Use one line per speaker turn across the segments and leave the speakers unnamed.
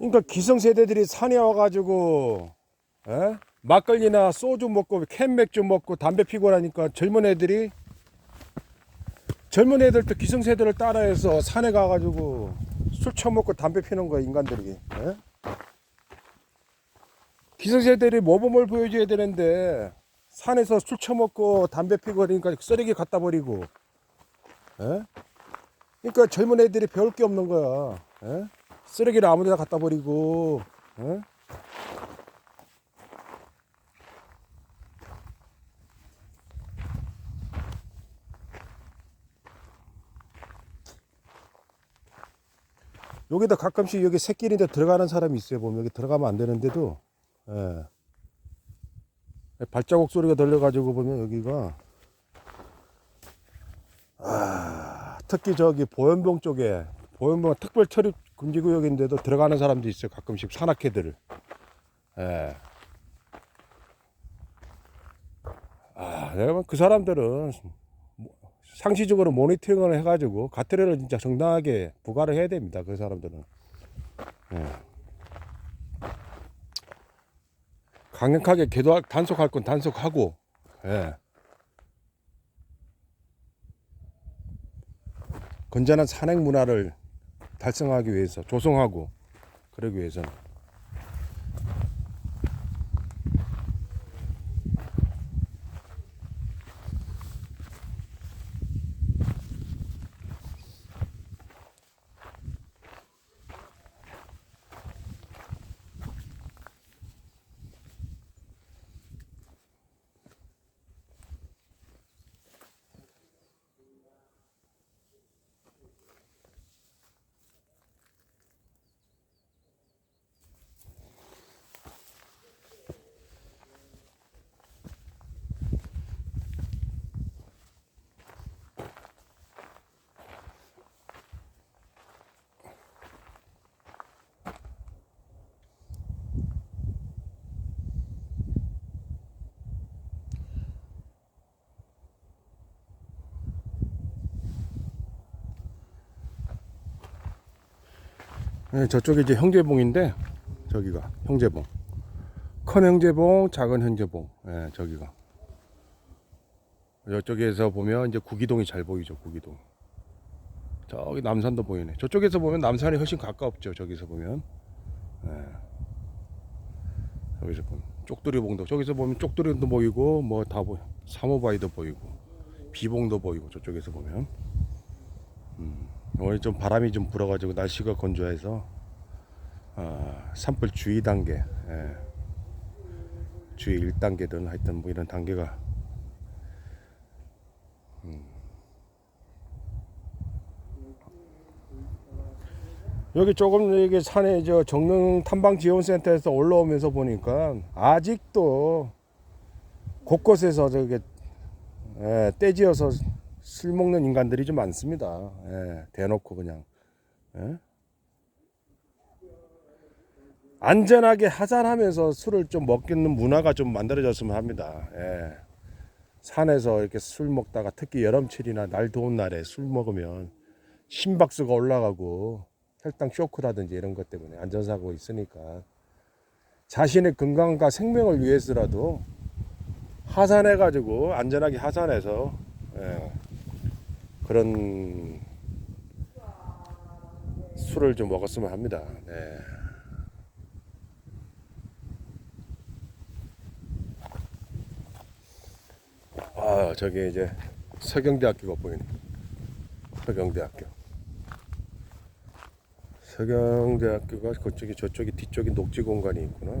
그러니까 기성세대들이 산에 와가지고 에? 막걸리나 소주 먹고 캔 맥주 먹고 담배 피고 나니까 젊은 애들이 젊은 애들도 기성세대를 따라해서 산에 가가지고 술 처먹고 담배 피는 거야 인간들이 에? 기성세대들이 모범을 보여줘야 되는데 산에서 술 처먹고 담배 피고 그러니까 쓰레기 갖다 버리고 에? 그러니까 젊은 애들이 배울 게 없는 거야 에? 쓰레기를 아무데나 갖다 버리고 에? 여기다 가끔씩 여기 새끼인데 들어가는 사람이 있어요 보면 여기 들어가면 안 되는데도 예. 발자국 소리가 들려가지고 보면 여기가 아, 특히 저기 보현봉 쪽에 보현봉 특별 처리 금지 구역인데도 들어가는 사람도 있어요 가끔씩 산악회들을 예. 아, 내가 보면 그 사람들은 뭐 상시적으로 모니터링을 해가지고 가트레를 진짜 정당하게 부과를 해야 됩니다. 그 사람들은. 예. 강력하게 계도 단속할 건 단속하고, 예. 건전한 산행 문화를 달성하기 위해서 조성하고 그러기 위해서는 네, 저쪽이 이제 형제봉인데 저기가 형제봉. 큰 형제봉 작은 형제봉. 예, 저기가. 이쪽에서 보면 이제 구기동이 잘 보이죠 구기동. 저기 남산도 보이네. 저쪽에서 보면 남산이 훨씬 가깝죠 저기서 보면. 예. 여기서 보면 쪽두리봉도 저기서 보면 쪽두리도 보이고 뭐 다 보여 사모바이도 보이고 비봉도 보이고 저쪽에서 보면 오늘 좀 바람이 좀 불어가지고 날씨가 건조해서 아, 산불 주의 단계, 예. 주의 1단계든 하여튼 뭐 이런 단계가 음. 여기 조금 여기 산에 저 정릉 탐방 지원센터에서 올라오면서 보니까 아직도 곳곳에서 저기 예, 떼지어서 술 먹는 인간들이 좀 많습니다. 예, 대놓고 그냥. 예? 안전하게 하산하면서 술을 좀 먹겠는 문화가 좀 만들어졌으면 합니다. 예. 산에서 이렇게 술 먹다가 특히 여름철이나 날 더운 날에 술 먹으면 심박수가 올라가고 혈당 쇼크라든지 이런 것 때문에 안전사고 있으니까 자신의 건강과 생명을 위해서라도 하산해가지고 안전하게 하산해서 예. 그런 술을 좀 먹었으면 합니다. 네. 아, 저기 이제 서경대학교가 보이네. 서경대학교. 서경대학교가 그쪽이 저쪽이 뒤쪽이 녹지 공간이 있구나.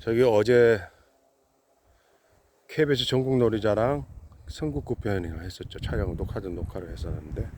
저기 어제 KBS 전국놀이자랑 선국구 편을 했었죠. 촬영 녹화든 녹화를 했었는데